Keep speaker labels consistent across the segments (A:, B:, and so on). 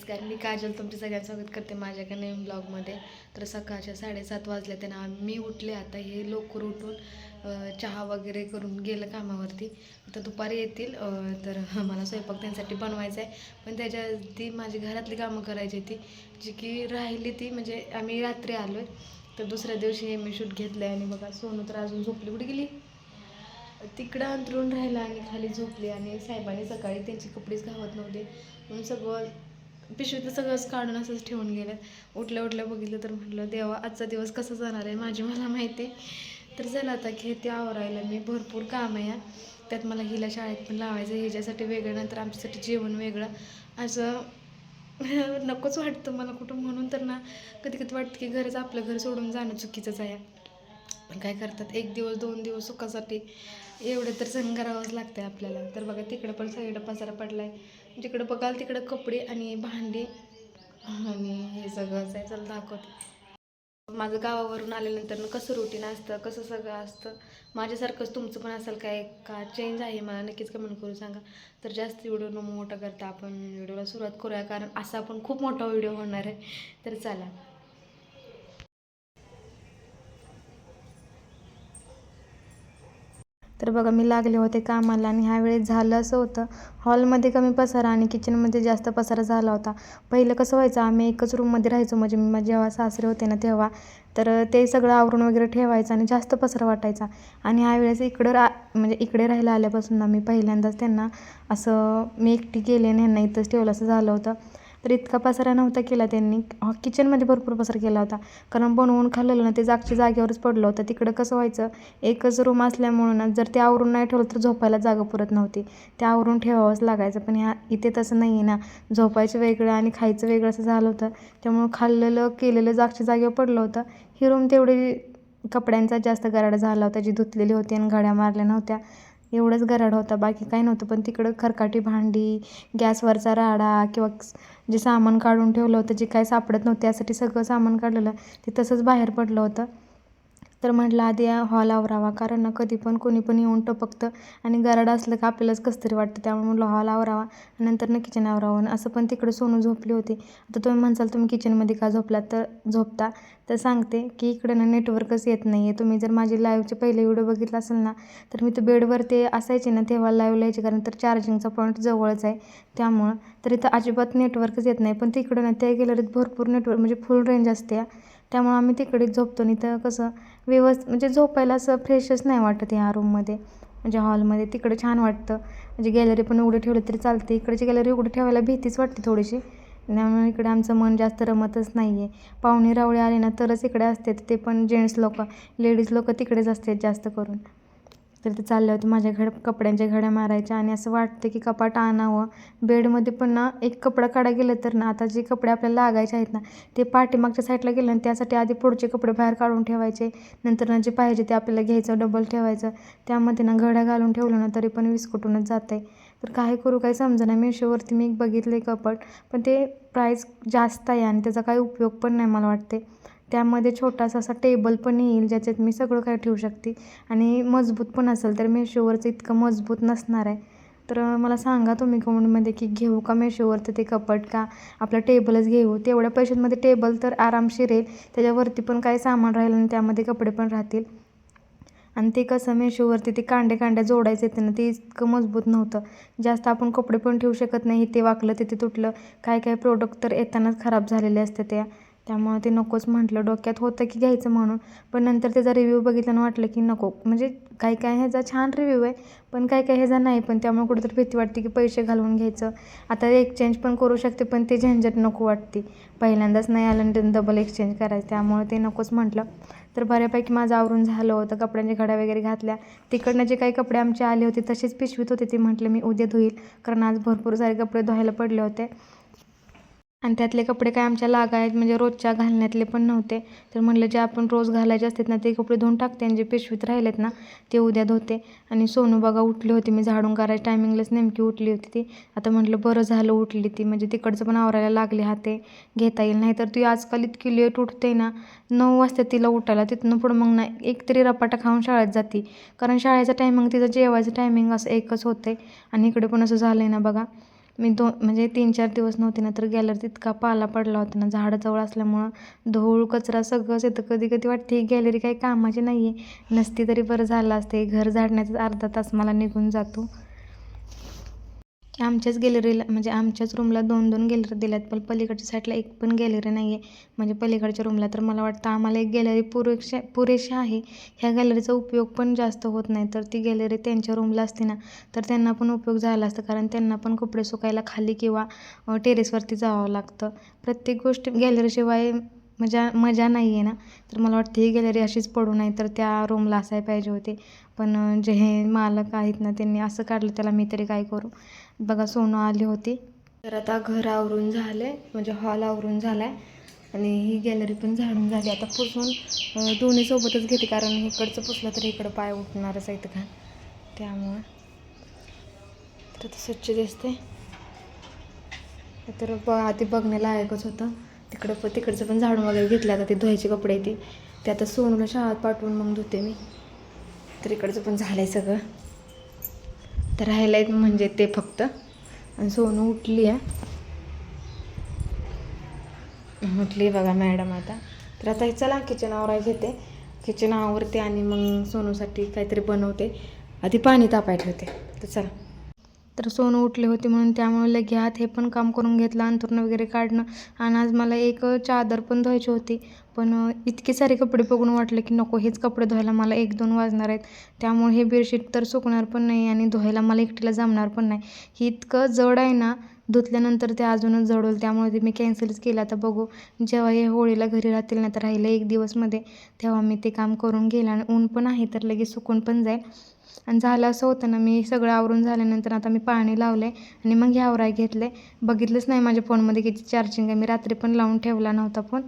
A: नमस्कार मी काजल तुमचे सगळ्यांचं स्वागत करते माझ्या एका नवीन ब्लॉगमध्ये तर सकाळच्या साडेसात वाजल्या त्यांना मी उठले आता हे लवकर उठून चहा वगैरे करून गेलं कामावरती. आता दुपारी येतील तर मला स्वयंपाक त्यांसाठी बनवायचा आहे. पण त्याच्या ती माझी घरातली कामं करायची ती जी की राहिली ती म्हणजे आम्ही रात्री आलो आहे तर दुसऱ्या दिवशी मी शूट घेतलं आहे आणि बघा सोनू तर अजून झोपली. कुठे गेली? तिकडं अंतरून राहिला आणि खाली झोपली आणि साहेबांनी सकाळी त्यांची कपडेच घावत नव्हते. म्हणून सगळं पिशवीतलं सगळंच काढून असंच ठेवून गेलं उठल्या उठल्या बघितलं तर म्हटलं देवा आजचा दिवस कसा जाणार आहे माझी मला माहिती तर चला आता घेते आवरायला मी भरपूर काम आहे. त्यात मला हिला शाळेत पण लावायचं ह्याच्यासाठी वेगळं नंतर आमच्यासाठी जेवण वेगळं. असं नकोच वाटतं मला कुठं म्हणून तर ना कधी कधी वाटतं की घरच आपलं घर सोडून जाणं चुकीचंच आहे. पण काय करतात? एक दिवस दोन दिवस सुखासाठी एवढं तर सहन करावंच लागतं आपल्याला. तर बघा तिकडं पण सगळीकडं पसारा पडला आहे जिकडं बघाल तिकडं कपडे आणि भांडी आणि हे सगळंच आहे. चल दाखवते. माझं गावावरून आल्यानंतर कसं रुटीन असतं कसं सगळं असतं माझ्यासारखंच तुमचं पण असेल काय? का चेंज आहे? मला नक्कीच कमेंट करून सांगा. तर जास्त व्हिडिओ न मोठा करता आपण व्हिडिओला सुरुवात करूया. कारण असा पण खूप मोठा व्हिडिओ होणार आहे. तर चला. तर बघा मी लागले होते कामाला आणि ह्या वेळेस झालं असं होतं. हॉलमध्ये कमी पसारा आणि किचनमध्ये जास्त पसारा झाला होता. पहिलं कसं व्हायचं आम्ही एकच रूममध्ये राहायचो. म्हणजे मी जेव्हा सासरे होते ना तेव्हा. तर ते सगळं आवरून वगैरे ठेवायचं आणि जास्त पसरा वाटायचा. आणि ह्या वेळेस इकडं रा म्हणजे इकडे राहायला आल्यापासून ना मी पहिल्यांदाच त्यांना असं मी एकटी गेले आणि ह्यांना इथंच ठेवलं असं झालं होतं. तर इतका पसारा नव्हता केला त्यांनी. हॉ किचनमध्ये भरपूर पसार केला होता. कारण बनवून खाल्लेलं ना ते जागच्या जागेवरच पडलं होतं. तिकडं कसं व्हायचं एकच रूम असल्यामुळं ना जर ते आवरून नाही ठेवलं तर झोपायला जागा पुरत नव्हती. ते आवरून ठेवावंच लागायचं. पण ह्या इथे तसं नाही आहे ना. झोपायचं वेगळं आणि खायचं वेगळं असं झालं होतं. त्यामुळं खाल्लेलं केलेलं जागच्या जागेवर पडलं होतं. ही रूम तेवढी कपड्यांचा जास्त गराडा झाला होता. जी धुतलेली होती आणि घड्या मारल्या नव्हत्या. एवढंच गराड होता. बाकी काही नव्हतं. पण तिकडं खरकाटी भांडी गॅसवरचा राडा किंवा जे सामान काढून ठेवलं होतं जे काय सापडत नव्हतं त्यासाठी सगळं सामान काढलेलं ते तसंच बाहेर पडलं होतं. तर म्हटलं आधी हॉल आवरावा कारण ना कधी पण कोणी पण येऊन टपकतं आणि गराड असलं का आपल्यालाच कसं तरी वाटतं. त्यामुळे म्हटलं हॉल आवरावा नंतर ना किचन आवरावं असं पण तिकडं सोनू झोपली होती. आता तुम्ही म्हणसाल तुम्ही किचनमध्ये का झोपलात? तर झोपता. तर सांगते की इकडे ना नेटवर्कच येत नाही आहे तुम्ही जर माझी लाईव्हचे पहिले व्हिडिओ बघितला असेल ना तर मी तर बेडवर ते असायचे ना तेव्हा लाईव्ह यायचे कारण तर चार्जिंगचा पॉईंट जवळच आहे. त्यामुळं तर इथं अजिबात नेटवर्कच येत नाही. पण तिकडं ना त्या गॅलरीत भरपूर नेटवर्क म्हणजे फुल रेंज असते त्यामुळं आम्ही तिकडेच झोपतो. नाही तर कसं व्यवस्थित म्हणजे झोपायला असं फ्रेशच नाही वाटत ह्या रूममध्ये म्हणजे हॉलमध्ये तिकडे छान वाटतं. म्हणजे गॅलरी पण उघडं ठेवलं तरी चालते इकडची गॅलरी उघडी ठेवायला भीतीच वाटते थोडीशी. त्यामुळे इकडे आमचं मन जास्त रमतच नाही आहे पाहुणे रावळे आले ना तरच इकडे असते ते पण जेंट्स लोक लेडीज लोक तिकडेच असतात जास्त करून. तर ते चालले होते. माझ्या घड कपड्यांच्या घड्या मारायच्या आणि असं वाटतं की कपाट आणावं. बेडमध्ये पण ना एक कपडा काढा गेलं तर ना आता जे कपडे आपल्याला लागायचे आहेत ना ते पाठीमागच्या साईडला गेलं आणि त्यासाठी आधी पुढचे कपडे बाहेर काढून ठेवायचे. नंतर ना जे पाहिजे ते आपल्याला घ्यायचं डबल ठेवायचं. त्यामध्ये ना घड्या घालून ठेवलं ना तरी पण विस्कुटूनच जाते आहे तर काय करू काही समजेना मेशोवरती मी एक बघितले कपड पण ते प्राईस जास्त आहे आणि त्याचा काही उपयोग पण नाही मला वाटते त्यामध्ये छोटासा असा टेबल पण येईल ज्याच्यात मी सगळं काही ठेवू शकते. आणि मजबूत पण असेल तर मेशोवरचं इतकं मजबूत नसणार आहे. तर मला सांगा तुम्ही कमेंटमध्ये की घेऊ का मेशोवरचं ते कपट का? आपलं टेबलच घेऊ. तेवढ्या पैशांमध्ये टेबल तर आरामशीर येईल त्याच्यावरती पण काही सामान राहील आणि त्यामध्ये कपडे पण राहतील. आणि ते कसं मेशोवरती ते कांड्या कांड्या जोडायचे येते ना ते इतकं मजबूत नव्हतं. जास्त आपण कपडे पण ठेवू शकत नाही ते वाकलं तिथे तुटलं. काय काय प्रोडक्ट तर येतानाच खराब झालेले असते त्या. त्यामुळं ते नकोच म्हटलं. डोक्यात होतं की घ्यायचं म्हणून. पण नंतर त्याचा रिव्ह्यू बघितल्यानं वाटलं की नको. म्हणजे काही काय ह्याचा छान रिव्ह्यू आहे पण काही काय ह्याचा नाही. पण त्यामुळे कुठेतरी भीती वाटते की पैसे घालवून घ्यायचं. आता एक्सचेंज पण करू शकते पण ते झंझट नको वाटते. पहिल्यांदाच नाही आलं आणि डबल एक्सचेंज करायचं. त्यामुळे ते नकोच म्हटलं. तर बऱ्यापैकी माझं आवरून झालं होतं. कपड्यांच्या घड्या वगैरे घातल्या. तिकडनं जे काही कपडे आमचे आले होते तसेच पिशवीत होते ते म्हटलं मी उद्या धुईल. कारण आज भरपूर सारे कपडे धुवायला पडले होते. आणि त्यातले कपडे काय आमच्या लागायत म्हणजे रोजच्या घालण्यातले पण नव्हते. तर म्हटलं जे आपण रोज घालायचे असतात ना ते कपडे धुवून टाकते आणि जे पिशवीत राहिलेत ना ते उद्या धुते. आणि सोनू बघा उठली होती मी झाडून करायच्या टायमिंगलाच नेमकी उठली होती ती. आता म्हटलं बरं झालं उठली ती म्हणजे तिकडचं पण आवरायला लागले हाते घेता येईल नाही तर ती आजकाल इतकी लेट उठते ना नऊ वाजता तिला उठायला तिथनं पुढं मग ना एक तरी रपाटा खाऊन शाळेत जाते. कारण शाळेचं टायमिंग तिचं जेवायचं टायमिंग असं एकच होतं. आहे आणि इकडे पण असं झालं आहे ना बघा. मी दोन म्हणजे तीन चार दिवस नव्हते ना तर गॅलरीत इतका पाला पडला होता ना झाडाजवळ असल्यामुळं धूळ कचरा सगळंच येतं कधी कधी वाटते ही गॅलरी काही कामाची नाही आहे नसती तरी बरं झालं असते. घर झाडण्याचा अर्धा तास मला निघून जातो. आमच्याच गॅलरीला म्हणजे आमच्याच रूमला दोन दोन गॅलरी दिल्यात पण पलीकडच्या साईडला एक पण गॅलरी नाही आहे म्हणजे पलीकडच्या रूमला तर मला वाटतं आम्हाला एक गॅलरी पुरेशा पुरेशी आहे. ह्या गॅलरीचा उपयोग पण जास्त होत नाही. तर ती गॅलरी त्यांच्या रूमला असते ना तर त्यांना पण उपयोग झाला असतं. कारण त्यांना पण कपडे सुकायला खाली किंवा टेरेसवरती जावं लागतं. प्रत्येक गोष्ट गॅलरीशिवाय मजा मजा नाही आहे ना. तर मला वाटते ही गॅलरी अशीच पडू नाही तर त्या रूमला असाय पाहिजे होते. पण जे हे मालक आहेत ना त्यांनी असं काढलं त्याला मी तरी काय करू? बघा सोनं आली होती. तर आता घर आवरून झालं आहे म्हणजे हॉल आवरून झाला आहे आणि ही गॅलरी पण झाडून झाली. आता पुसून दोन्ही सोबतच घेते. कारण इकडचं पुसलं तर इकडं पाय उठणारच आहेत का? त्यामुळं. तर आता स्वच्छ दिसते तर ब आधी बघण्यालायकच होतं. तिकडं पण तिकडचं पण झाडून वगैरे घेतलं. आता ते धुवायचे कपडे ते. ते आता सोनूला शाळेत पाठवून मग धुते मी. तर इकडचं पण झालं आहे सगळं. तर राहिलं आहे म्हणजे ते फक्त. आणि सोनू उठली आहे. उठली बघा मॅडम आता. तर आता हे चला किचन आवरा घेते. किचन आवरते आणि मग सोनूसाठी काहीतरी बनवते. आधी पाणी तापाय ठेवते. तर चला. तर सोनं उठले होते म्हणून त्यामुळे लगे हात हे पण काम करून घेतलं अंथरुण वगैरे काढणं आणि आज मला एक चादर पण धुवायची होती. पण इतके सारे कपडे बघून वाटलं की नको हेच कपडे धुवायला मला एक दोन वाजणार आहेत. त्यामुळे हे बेडशीट तर सुकणार पण नाही आणि धुवायला मला एकटीला जमणार पण नाही. ही इतकं जड आहे ना धुतल्यानंतर ते अजूनच जड होईल. त्यामुळे ते मी कॅन्सलच केलं. आता बघू जेव्हा हे होळीला घरी राहतील ना तर राहिलं एक दिवसमध्ये तेव्हा मी ते काम करून घेईल आणि ऊन पण आहे तर लगेच सुकून पण जाईल. आणि झालं असं होतं ना मी सगळं आवरून झाल्यानंतर आता मी पाणी लावलं आहे आणि मग हे आवराय घेतलं. आहे बघितलंच नाही माझ्या फोनमध्ये किती चार्जिंग आहे. मी रात्री पण लावून ठेवला नव्हता फोन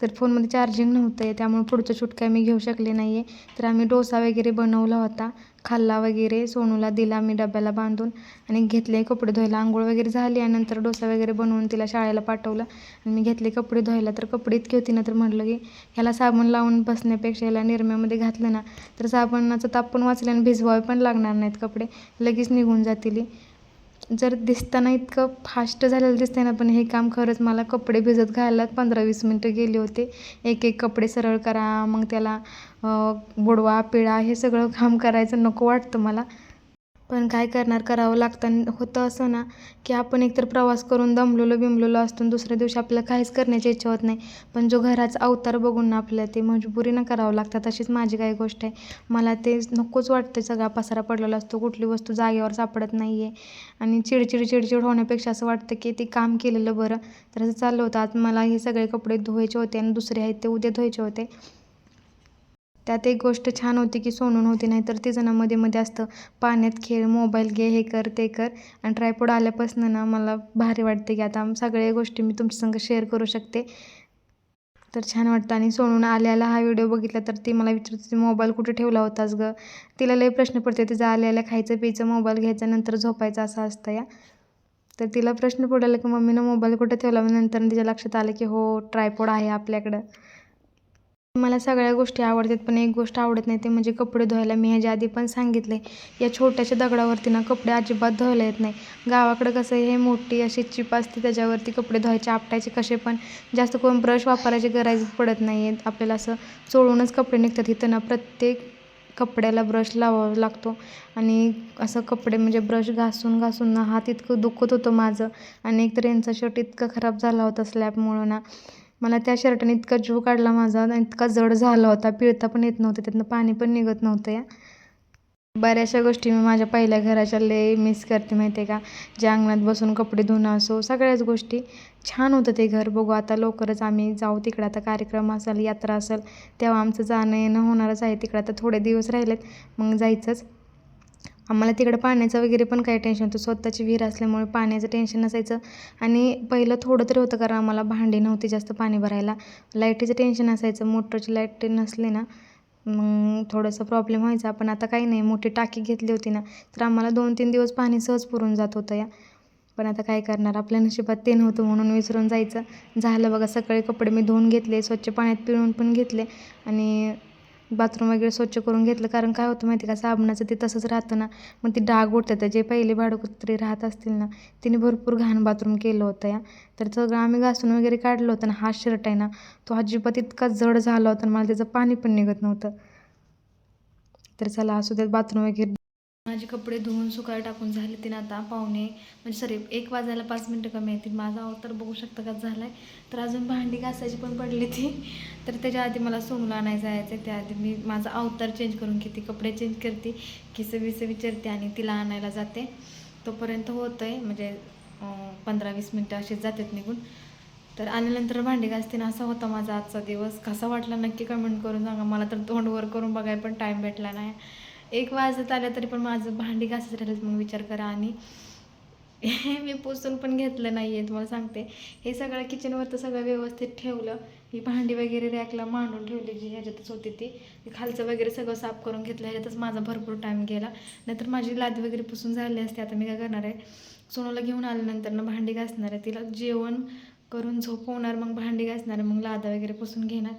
A: तर फोनमध्ये चार्जिंग नव्हतं आहे त्यामुळे पुढचं शूट काय मी घेऊ शकले नाही आहे तर आम्ही डोसा वगैरे बनवला होता खाल्ला वगैरे सोनूला दिला मी डब्याला बांधून आणि घेतले कपडे धुवायला. आंघोळ वगैरे झाली आणि नंतर डोसा वगैरे बनवून तिला शाळेला पाठवलं आणि मी घेतले कपडे धुवायला. तर कपडे इतके होती ना तर म्हटलं की ह्याला साबण लावून बसण्यापेक्षा ह्याला निरम्यामध्ये घातलं ना तर साबणाचा ताप पण वाचल्याने भिजवावे पण लागणार नाहीत कपडे. लगेच निघून जातील जर दिसताना इतकं फास्ट झालेलं दिसते ना पण हे काम खरंच मला कपडे भिजत घालायला पंधरा वीस मिनटं गेले होते. एक एक कपडे सरळ करा मग त्याला बुडवा पिळा हे सगळं काम करायचं नको वाटतं मला. पण काय करणार? करावं लागतं. होतं असं ना की आपण एकतर प्रवास करून दमलेलो बिमलेलो असतो आणि दुसऱ्या दिवशी आपल्याला काहीच करण्याची इच्छा होत नाही. पण जो घराचा अवतार बघून ना आपल्याला ते मजबुरीनं करावं लागतं. तशीच माझी काही गोष्ट आहे. मला ते नकोच वाटतं. सगळा पसारा पडलेला असतो. कुठली वस्तू जागेवर सापडत नाही आहे आणि चिडचिड चिडचिड होण्यापेक्षा असं वाटतं की ते काम केलेलं बरं. तर असं चाललं होतं. आज मला हे सगळे कपडे धुवायचे होते आणि दुसरे आहेत ते उद्या धुवायचे होते. त्यात एक गोष्ट छान होती की सोनू नव्हती नाही तर तिचं ना मध्ये मध्ये असतं पाण्यात खेळ मोबाईल घे हे कर ते कर. आणि ट्रायपॉड आल्यापासून ना मला भारी वाटते की आता सगळ्या गोष्टी मी तुमच्यासंग शेअर करू शकते. तर छान वाटतं. आणि सोनून आल्याला हा व्हिडिओ बघितला तर ती मला विचारत होती मोबाईल कुठे ठेवला होतास गं? तिला लई प्रश्न पडते तिचा आल्याला खायचं प्यायचं मोबाईल घ्यायचा नंतर झोपायचं असं असतं या. तर तिला प्रश्न पडला की मम्मीनं मोबाईल कुठे ठेवला? नंतर तिच्या लक्षात आलं की हो ट्रायपॉड आहे आपल्याकडं. मला सगळ्या गोष्टी आवडतात पण एक गोष्ट आवडत नाही ते म्हणजे कपडे धुवायला. मी ह्याच्या आधी पण सांगितले या छोट्याशा दगडावरती ना कपडे अजिबात धुवायला येत नाही. गावाकडं कसं हे मोठी अशी चिप असते त्याच्यावरती कपडे धुवायचे आपटायचे कसे पण. जास्त करून ब्रश वापरायची गरज पडत नाही आहेत आपल्याला असं चोळूनच कपडे निघतात. इथं ना प्रत्येक कपड्याला ब्रश लावावा लागतो. आणि असं कपडे म्हणजे ब्रश घासून घासून ना हात इतकं दुखत होतं माझं. आणि एकतर यांचा शर्ट इतका खराब झाला होता स्लॅबमुळं ना. मला त्या शर्टाने इतका जीव काढला माझा इतका जड झाला होता. पिळता पण येत नव्हतं त्यातनं पाणी पण निघत नव्हतं या. बऱ्याचशा गोष्टी मी माझ्या पहिल्या घराच्या लय मिस करते माहिती आहे का? ज्या अंगणात बसून कपडे धुणं असो सगळ्याच गोष्टी. छान होतं ते घर बघू. आता लवकरच आम्ही जाऊ तिकडं. आता कार्यक्रम असेल यात्रा असेल तेव्हा आमचं जाणं येणं होणारच आहे. तिकडं आता थोडे दिवस राहिलेत मग जायचंच. आम्हाला तिकडं पाण्याचं वगैरे पण काही टेन्शन होतं स्वतःची विहीर असल्यामुळे पाण्याचं टेन्शन नसायचं. आणि पहिलं थोडं तरी होतं कारण आम्हाला भांडी नव्हती जास्त पाणी भरायला. लाईटीचं टेन्शन असायचं मोटरची लाइट नसली ना मग थोडंसं प्रॉब्लेम व्हायचा. पण आता काही नाही. मोठी टाकी घेतली होती ना तर आम्हाला दोन तीन दिवस पाणी सहज पुरून जात होतं या. पण आता काय करणार? आपल्या नशिबात ते नव्हतं म्हणून विसरून जायचं. झालं बघा सकाळी कपडे मी धुवून घेतले. स्वच्छ पाण्यात पिळून पण घेतले. आणि बाथरूम वगैरे स्वच्छ करून घेतलं. कारण काय होतं माहिती का? साबणाचं ते तसंच राहतं ना. मग ती डाग उठतात जे पहिले भाडकुत्री राहत असतील ना तिने भरपूर घाण बाथरूम केलं होतं या. तर सगळं आम्ही घासून वगैरे काढलं होतं ना. हा शर्ट आहे ना तो अजिबात इतका जड झाला होता मला त्याचं पाणी पण निघत नव्हतं. तर चला असू त्यात बाथरूम वगैरे माझे कपडे धुवून सुकायला टाकून झाले तीन ना आता पाहुणे. म्हणजे सॉरी एक वाजायला पाच मिनटं कमी येतील. माझा अवतार बघू शकता का? झाला आहे तर अजून भांडी घासायची पण पडली ती. तर त्याच्या आधी मला सोंगला आणायला जायचं आहे त्याआधी मी माझा अवतार चेंज करून घेते. कपडे चेंज करते. किसं विस विचारते आणि तिला आणायला जाते. तोपर्यंत होतं आहे म्हणजे पंधरा वीस मिनटं असेच जातात निघून. तर आल्यानंतर भांडी घासते ना असा होता माझा आजचा दिवस. कसा वाटला नक्की कमेंट करून सांगा. मला तर तोंड वर करून बघायला पण टाईम भेटला नाही. एक वाजत आलं तरी पण माझं भांडी घासायचं राहिलं मग विचार करा आणि हे मी पुसून पण घेतलं नाही आहे तुम्हाला सांगते. हे सगळं किचनवर तर सगळं व्यवस्थित ठेवलं. ही भांडी वगैरे रॅकला मांडून ठेवली जी ह्याच्यातच होती ती. खालचं वगैरे सगळं साफ करून घेतलं ह्याच्यातच माझा भरपूर टाईम गेला. नाहीतर माझी लादी वगैरे पुसून झाली असते आता मी काय करणार आहे? सोनूला घेऊन आल्यानंतर ना भांडी घासणार आहे. तिला जेवण करून झोपवणार मग भांडी घासणार मग लादा वगैरे पुसून घेणार.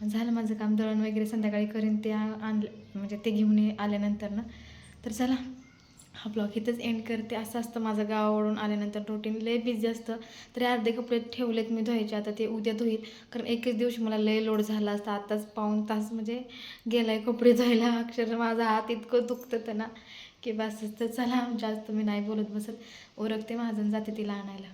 A: झालं माझं काम दळण वगैरे संध्याकाळी करीन ते आणलं. म्हणजे ते घेऊन आल्यानंतर ना. तर चला हा ब्लॉग इथंच एंड करते. असं असतं माझं गावावरून आल्यानंतर रुटीन लय बिझी असतं. तरी अर्धे कपडे ठेवलेत मी धुवायचे. आता ते उद्या धुईल. कारण एकच दिवशी मला लय लोड झाला असता. आताच पाऊन तास म्हणजे गेलाय कपडे धुवायला. अक्षरशः माझा हात इतकं दुखतं त्यांना. की बस तर चला जास्त मी नाही बोलत बसत. ओरखते माझं जाते तिला आणायला.